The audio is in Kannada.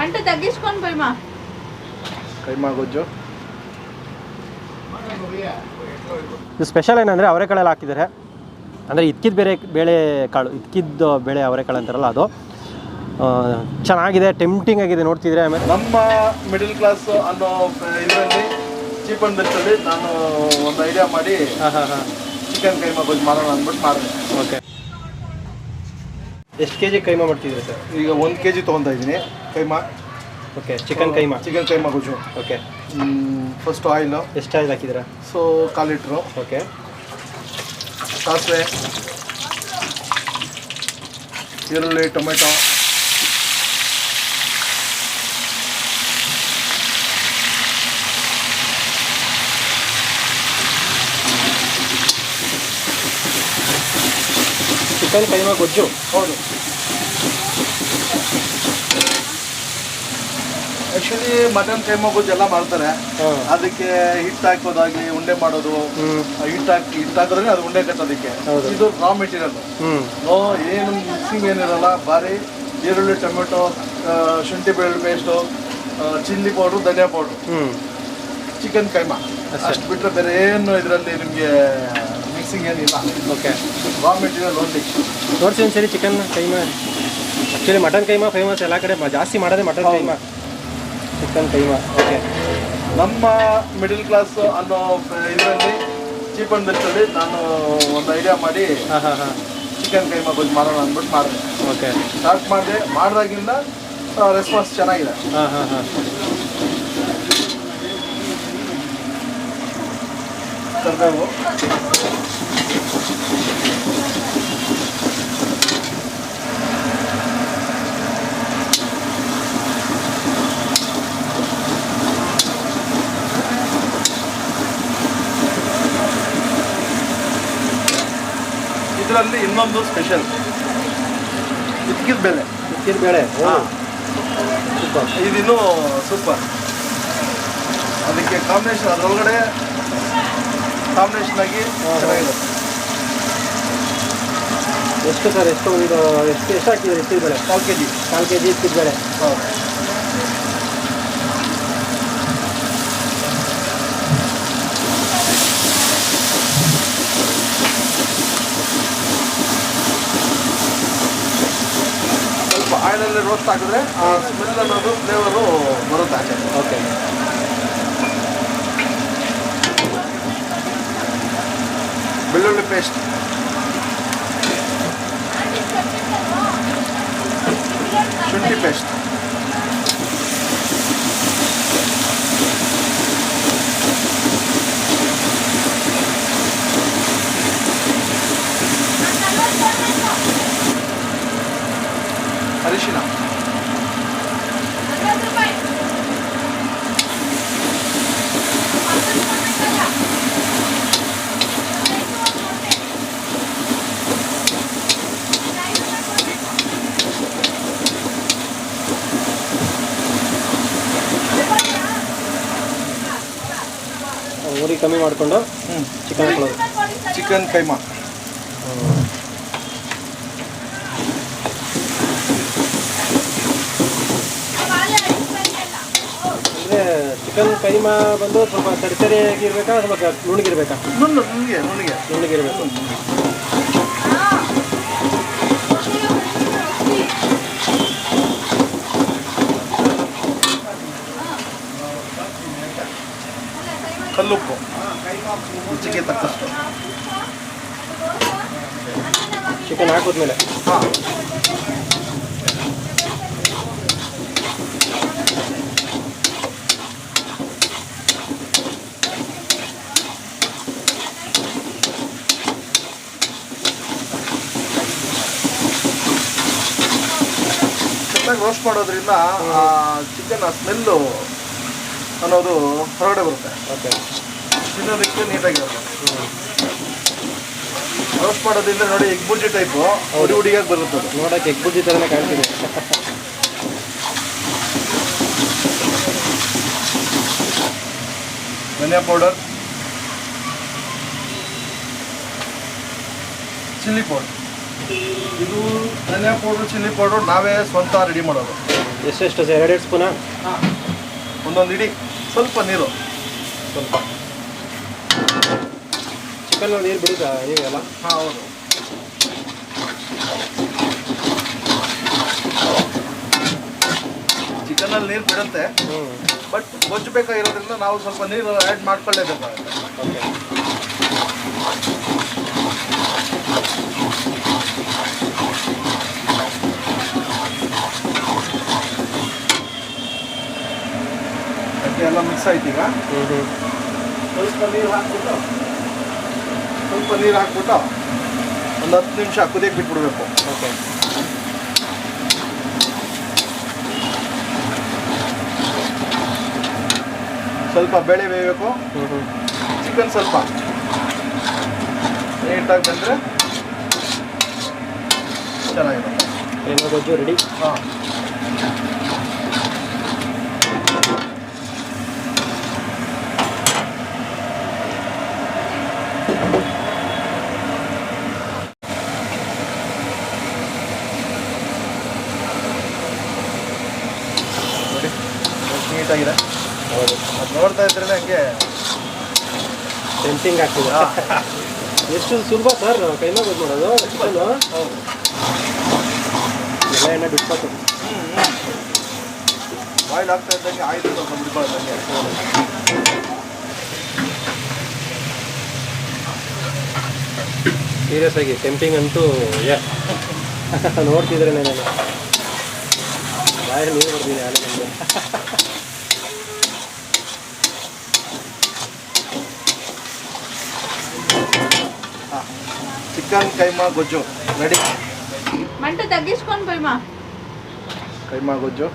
ಮಂಟ ತಗ್ಗಿಸ್ಕೊಂಡ್ ಬೈಮಾ ಕೈಮಾ ಗೊಜ್ಜು. ಇದು ಸ್ಪೆಷಲ್ ಏನಂದರೆ ಅವರೆಕಾಳೆಲ್ಲ ಹಾಕಿದ್ದಾರೆ. ಅಂದರೆ ಇದ್ಕಿದ ಬೇರೆ ಬೇಳೆ ಕಾಳು ಇದ್ಕಿದ್ದು ಬೇಳೆ ಅವರೆಕಾಳು ಅಂತಾರಲ್ಲ ಅದು. ಆ, ಚೆನ್ನಾಗಿದೆ ಟೆಂಪ್ಟಿಂಗ್ ಆಗಿದೆ ನೋಡ್ತಿದ್ರೆ. ಆಮೇಲೆ ನಮ್ಮ ಮಿಡಲ್ ಕ್ಲಾಸ್ ಅನ್ನೋ ಇದರಲ್ಲಿ ಚೀಪ್ ಅಂಡ್ ಬೆಸ್ಟಲ್ಲಿ ನಾನು ಒಂದು ಐಡಿಯಾ ಮಾಡಿ ಹಾಂ ಹಾಂ ಹಾಂ. ಚಿಕನ್ ಕೈಮಾ ಗೊಜ್ಜು ಮಾಡೋಣ ಅಂದ್ಬಿಟ್ಟು ಮಾಡಿದೆ. ಓಕೆ ಎಷ್ಟು ಕೆ ಜಿ ಕೈಮಾ ಮಾಡ್ತಿದ್ದೀರಿ ಸರ್? ಈಗ ಒಂದು ಕೆ ಜಿ ತೊಗೊತಾ ಇದ್ದೀನಿ. Keema. Okay chicken keema. Chicken keema ಗೊಜ್ಜು. ಓಕೆ ಫಸ್ಟ್ ಆಯಿಲು ಎಷ್ಟು ಆಯಿಲ್ ಹಾಕಿದ್ದೀರಾ? ಸೊ ಕಾಲು ಲೀಟ್ರು. ಓಕೆ ಸಾಸಿವೆ. ಈರುಳ್ಳಿ ಟೊಮೆಟೊ. ಚಿಕನ್ ಮಾಡಿ ಗೊಜ್ಜು. ಹೌದು. ಆ್ಯಕ್ಚುಲಿ ಮಟನ್ ಕೈಮ ಗೊಜ್ಜು ಎಲ್ಲ ಮಾಡ್ತಾರೆ. ಅದಕ್ಕೆ ಹಿಟ್ಟು ಹಾಕೋದಾಗಿ ಉಂಡೆ ಮಾಡೋದು. ಹಿಟ್ಟು ಹಾಕಿ ಹಿಟ್ಟು ಹಾಕೋದ್ರೆ ಅದು ಉಂಡೆ ಕಟ್ಟೋದಕ್ಕೆ. ಇದು ರಾ ಮೆಟೀರಿಯಲ್ ನೋ ಏನು ಮಿಕ್ಸಿಂಗ್ ಏನಿರಲ್ಲ. ಬಾರಿ ಈರುಳ್ಳಿ ಟೊಮೆಟೊ ಶುಂಠಿ ಬೆಳ್ಳುಳ್ಳಿ ಪೇಸ್ಟು ಚಿಲ್ಲಿ ಪೌಡ್ರು ಧನಿಯಾ ಪೌಡ್ರು ಚಿಕನ್ ಕೈಮಾ. ಅಷ್ಟೇ. ಅಷ್ಟು ಬಿಟ್ಟರೆ ಬೇರೆ ಏನು ಇದರಲ್ಲಿ ನಿಮಗೆ ಮಿಕ್ಸಿಂಗ್ ಏನಿಲ್ಲ ಓಕೆ ರಾ ಮೆಟೀರಿಯಲ್ ಓನ್ಲಿ ತೋರಿಸಿ ಒಂದ್ಸರಿ chicken keema. Actually mutton keema famous ಎಲ್ಲ ಕಡೆ ಜಾಸ್ತಿ ಮಾಡೋದೇ mutton keema. Chicken keema. Okay ನಮ್ಮ ಮಿಡಲ್ ಕ್ಲಾಸ್ ಅನ್ನೋ ಇದರಲ್ಲಿ ಚೀಪ್ ಅಂಡ್ ಬೆಸ್ಟಲ್ಲಿ ನಾನು ಒಂದು ಐಡಿಯಾ ಮಾಡಿ ಹಾಂ ಹಾಂ ಹಾಂ. ಚಿಕನ್ ಕೈಮಾ ಬಂದು ಮಾಡೋಣ ಅಂದ್ಬಿಟ್ಟು ಮಾಡಿದೆ. ಓಕೆ ಸ್ಟಾರ್ಟ್ ಮಾಡಿದೆ. ಮಾಡಿದಾಗಿಂದ ರೆಸ್ಪಾನ್ಸ್ ಚೆನ್ನಾಗಿದೆ. ಹಾಂ ಹಾಂ ಹಾಂ. ಕರಿಬೇವು ಇದರಲ್ಲಿ ಇನ್ನೊಂದು ಸ್ಪೆಷಲ್ ಇದ್ಕಿದ ಬೇಳೆ ಇಕ್ಕಿದ ಬೇಳೆ ಹಾಂ. ಸೂಪರ್. ಇದಿನ್ನೂ ಸೂಪರ್. ಅದಕ್ಕೆ ಕಾಂಬಿನೇಷನ್ ಅದರೊಳಗಡೆ ಕಾಂಬಿನೇಷನ್ ಆಗಿ ಚೆನ್ನಾಗಿದೆ. ಎಷ್ಟು ಸರ್ ಎಷ್ಟು ಒಂದು ಎಷ್ಟು ಎಷ್ಟು ಹಾಕಿದ್ದೀರಿ ಇಕ್ಕಿದ ಬೇಳೆ? ಕಾಲು ಕೆ ಜಿ ಕಾಲು ಕೆ ಜಿ ಇಕ್ಕಿದ ಬೇಳೆ. ಹೌದು ಸ್ವಲ್ಪ ಆಯಿಲಲ್ಲಿ ರೋಸ್ಟ್ ಹಾಕಿದ್ರೆ ಆ ಸ್ಮೆಲ್ ಅನ್ನೋದು ಫ್ಲೇವರು ಬರುತ್ತೆ ಆಚೆ ಓಕೆ ಬೆಳ್ಳುಳ್ಳಿ ಪೇಸ್ಟ್ ಶುಂಠಿ ಪೇಸ್ಟ್ ಉರಿ ಕಮ್ಮಿ ಮಾಡಿಕೊಂಡು ಚಿಕನ್ ಹಾಕೊಳ್ಳೋದು. ಚಿಕನ್ ಕೈಮಾ. ಅಂದರೆ ಚಿಕನ್ ಕೈಮಾ ಬಂದು ಸ್ವಲ್ಪ ತರಿತರಿಯಾಗಿರ್ಬೇಕಾ ಅಥವಾ ನುಣ್ಣಗಿರ್ಬೇಕಾ? ನುಣ್ಣು ನುಣ್ಣಗೆ ನುಣ್ಣಗೆ. ನುಣ್ಣಗಿರ್ಬೇಕು. ರುಚಿಗೆ ತಕ್ಕಷ್ಟು. ಚಿಕನ್ ಹಾಕಿದ್ಮೇಲೆ. ಹಾಂ. ಚೆನ್ನಾಗಿ ರೋಸ್ಟ್ ಮಾಡೋದ್ರಿಂದ ಚಿಕನ್ ಸ್ಮೆಲ್ಲು ಅನ್ನೋದು ಹೊರಗಡೆ ಬರುತ್ತೆ. ಓಕೆ ತಿನ್ನೋದಕ್ಕೆ ನೀಟಾಗಿರುತ್ತೆ ರೋಸ್ಟ್ ಮಾಡೋದ್ರಿಂದ ನೋಡಿ ಎಗ್ ಬುಜ್ಜಿ ಟೈಪು ಹುಡಿ ಹುಡಿಯಾಗಿ ಬರುತ್ತೆ ಅದು. ನೋಡೋಕೆ ಎಗ್ ಬುಜ್ಜಿ ಥರನೇ ಕಾಣ್ತಿದೆ. ಧನಿಯಾ ಪೌಡರ್ ಚಿಲ್ಲಿ ಪೌಡರ್ ಇದು ಧನಿಯಾ ಪೌಡರ್ ಚಿಲ್ಲಿ ಪೌಡರ್ ನಾವೇ ಸ್ವಂತ ರೆಡಿ ಮಾಡೋದು. ಎಷ್ಟೆಷ್ಟು ಸರ್? ಎರಡೆರಡು ಸ್ಪೂನ? ಒಂದೊಂದು ಇಡೀ. ಸ್ವಲ್ಪ ನೀರು. ಸ್ವಲ್ಪ. ಚಿಕನ್ ನೀರು ಬಿಡುತ್ತಾ ನೀವೆಲ್ಲ ಹಾಂ ಹೌದು. ಚಿಕನಲ್ಲಿ ನೀರು ಬಿಡುತ್ತೆ ಹ್ಞೂ ಬಟ್ ಗೊಜ್ಜು ಬೇಕಾಗಿರೋದ್ರಿಂದ ನಾವು ಸ್ವಲ್ಪ ನೀರು ಆ್ಯಡ್ ಮಾಡ್ಕೊಳ್ಳೇಬೇಕಾಗುತ್ತೆ ಓಕೆ ಎಲ್ಲ ಮಿಕ್ಸ್ ಆಯ್ತೀಗ ಹ್ಞೂ ಹ್ಞೂ ಸ್ವಲ್ಪ ನೀರು ಹಾಕ್ಬಿಟ್ಟು ಸ್ವಲ್ಪ ನೀರು ಹಾಕ್ಬಿಟ್ಟು ಒಂದು ಹತ್ತು ನಿಮಿಷ ಕುದಿಯಕ್ಕೆ ಬಿಟ್ಬಿಡ್ಬೇಕು. ಓಕೆ. ಸ್ವಲ್ಪ ಬೇಳೆ ಬೇಯಬೇಕು. ಚಿಕನ್ ಸ್ವಲ್ಪ. ನೀಟಾಗಿ ಬಂದರೆ ಚೆನ್ನಾಗಿರುತ್ತೆ. ಏನೋ ಗೊಜ್ಜು ರೆಡಿ ಹಾಂ ನೋಡಿ ಹೌದು. ಅದು ನೋಡ್ತಾ ಇದ್ರೆ ಹಂಗೆ. ಟೆಂಪಿಂಗ್ ಆಗ್ತಿದೆ. ಎಷ್ಟು ಸುಲಭ ಸರ್ ಕೈ ಗೊಜ್ಜು ಮಾಡೋದು? ಚಿಕನ್ನು ಹೌದು. ಎಲ್ಲ ಎಣ್ಣೆ ಬಿಟ್ಕೊತು ಬಾಯ್ಲ್ ಆಗ್ತಾ ಇದ್ದಂಗೆ ಆಯಿಲ್ ಸ್ವಲ್ಪ ಬಿಡ್ಕೊಳ್ಳೋದಂಗೆ ಸೀರಿಯಸ್ ಆಗಿ ಟೆಂಪಿಂಗ್ ಅಂತೂ ಯಾ ನೋಡ್ತಿದ್ರೆ ನಾನು. ಬಾಯಲ್ಲಿ ನೀರು ಬರ್ತೀನಿ ಆಲೆ ನಮಗೆ చికెన్ కైమా గుజ్జు రెడీ మంట తగ్గించుకొని పోయిమా కైమా గుజ్జు